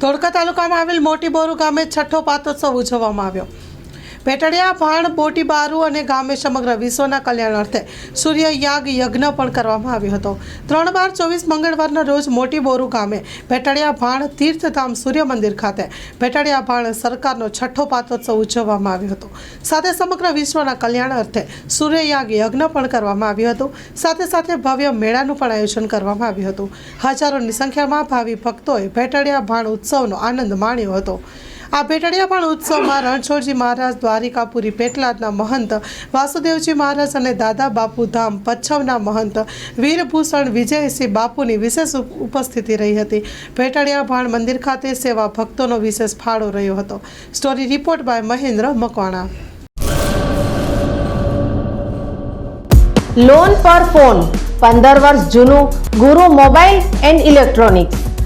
ધોળકા તાલુકામાં આવેલ મોટી બોરુ ગામે છઠ્ઠો પાતોત્સવ ઉજવવામાં આવ્યો. પેટડિયા ભાણ બોટી, બારુ અને ગામે સમગ્ર વિશ્વના કલ્યાણ અર્થે સૂર્ય યાગ યજ્ઞ પણ કરવામાં આવ્યો હતો. ત્રણ બાર ચોવીસ મંગળવારના રોજ મોટી બોરુ ગામે પેટડિયા ભાણ તીર્થધામ, સૂર્ય મંદિર ખાતે પેટડિયા ભાણ સરકારનો છઠ્ઠો પાતોત્સવ ઉજવવામાં આવ્યો હતો. સાથે સમગ્ર વિશ્વના કલ્યાણ અર્થે સૂર્ય યાગ યજ્ઞ પણ કરવામાં આવ્યું હતું. સાથે સાથે ભવ્ય મેળાનું પણ આયોજન કરવામાં આવ્યું હતું. હજારોની સંખ્યામાં ભાવિ ભક્તોએ ભેટડિયા ભાણ ઉત્સવનો આનંદ માણ્યો હતો. આ ભેટડિયા ભાણ ઉત્સવમાં રણછોડજી મહારાજ, દ્વારિકાપુરી, પેટલાદના મહંત, વાસુદેવજી મહારાજ અને દાદા બાપુ ધામ પચ્છવના મહંત, વીરભૂષણ વિજયસિંહ બાપુની વિશેષ ઉપ- ઉપસ્થિતિ રહી હતી. ભેટડિયા ભાણ મંદિર ખાતે સેવા ભક્તોનો વિશેષ ફાળો રહ્યો હતો. Story report by Mahendra Makwana. Loan પર ફોન પંદર વર્ષ જૂનું ગુરુ મોબાઈલ એન્ડ ઇલેક્ટ્રોનિક્સ.